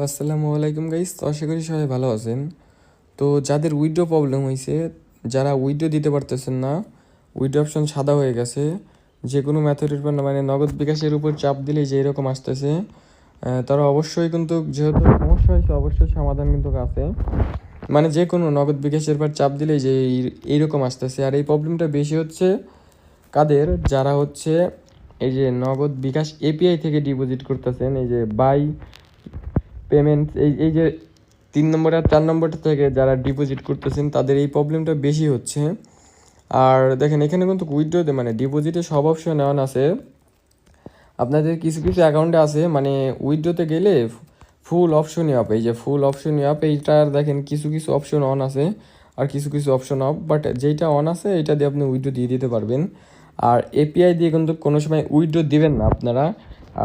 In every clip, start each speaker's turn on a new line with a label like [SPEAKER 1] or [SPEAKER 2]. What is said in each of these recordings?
[SPEAKER 1] আসসালামু আলাইকুম গাইস তো আশা করি সবাই ভালো আছেন। তো যাদের উইডো প্রবলেম হয়েছে যারা উইডো দিতে পারতেছেন না উইডো অপশন সাদা হয়ে গেছে। যে কোনো মেথডের উপর মানে নগদ বিকাশের উপর চাপ দিলেই যে এরকম আসতেছে। তারা অবশ্যই কিন্তু, যেহেতু সমস্যা হয়েছে, অবশ্যই সমাধান কিন্তু আছে। মানে যে কোনো নগদ বিকাশের উপর চাপ দিলেই যে এই- এইরকম আসতেছে। আর এই প্রবলেমটা বেশি হচ্ছে কাদের? যারা হচ্ছে এই যে নগদ বিকাশ এপিআই থেকে ডিপোজিট করতেছেন, এই যে বাই পেমেন্ট এই এই যে তিন নম্বর আর চার নম্বরটা থেকে যারা ডিপোজিট করতেছেন, তাদের এই প্রবলেমটা বেশি হচ্ছে। আর দেখেন, এখানে কিন্তু উইথড্রোতে মানে ডিপোজিটে সব অপশন অন আছে। আপনাদের কিছু কিছু অ্যাকাউন্টে আছে মানে উইথড্রোতে গেলে ফুল অপশনই অফ এই যে ফুল অপশনই অফ এইটার দেখেন কিছু কিছু অপশন অন আছে, আর কিছু কিছু অপশন অফ বাট যেইটা অন আছে এটা দিয়ে আপনি উইথড্রো দিয়ে দিতে পারবেন। আর এপিআই দিয়ে কিন্তু কোনো সময় উইথড্রো দিবেন না আপনারা।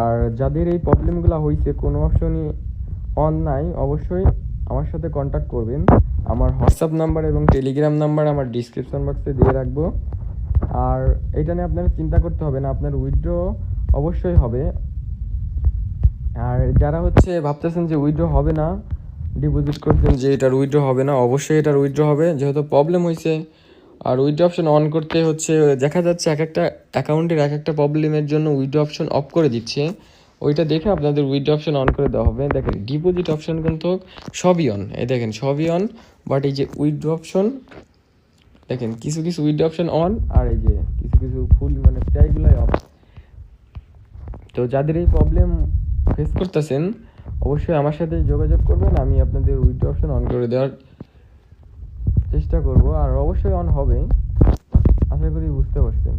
[SPEAKER 1] আর যাদের এই প্রবলেমগুলো হয়েছে কোনো অপশনই অন নাই অবশ্যই আমার সাথে কন্ট্যাক্ট করবেন। আমার হোয়াটসঅ্যাপ নাম্বার এবং টেলিগ্রাম নাম্বার আমার ডিসক্রিপশন বক্সে দিয়ে রাখব। আর এটা নিয়ে আপনার চিন্তা করতে হবে না, আপনার উইথড্র অবশ্যই হবে। আর যারা হচ্ছে ভাবতেছেন যে উইথড্র হবে না ডিপোজিট করছেন যে এটার উইথড্র হবে না, অবশ্যই এটার উইথড্র হবে। যেহেতু প্রবলেম হয়েছে, আর উইথড্র অপশন অন করতে হচ্ছে, দেখা যাচ্ছে এক একটা অ্যাকাউন্টের এক একটা প্রবলেমের জন্য উইথড্র অপশন অফ করে দিচ্ছে। ওইটা দেখে আপনাদের উইথড্র অপশন অন করে দেওয়া হবে। দেখেন ডিপোজিট অপশন কিন্তু সবই অন এই দেখেন, সবই অন বাট এই যে উইথড্র অপশন দেখেন, কিছু কিছু উইথড্র অপশন অন আর এই যে কিছু কিছু ফুল মানে প্রায়গুলাই অফ তো যাদের এই প্রবলেম ফেস করতেছেন, অবশ্যই আমার সাথে যোগাযোগ করবেন, আমি আপনাদের উইথড্র অপশন অন করে দেওয়ার চেষ্টা করব, আর অবশ্যই অন হবে আশা করি বুঝতে পারছেন।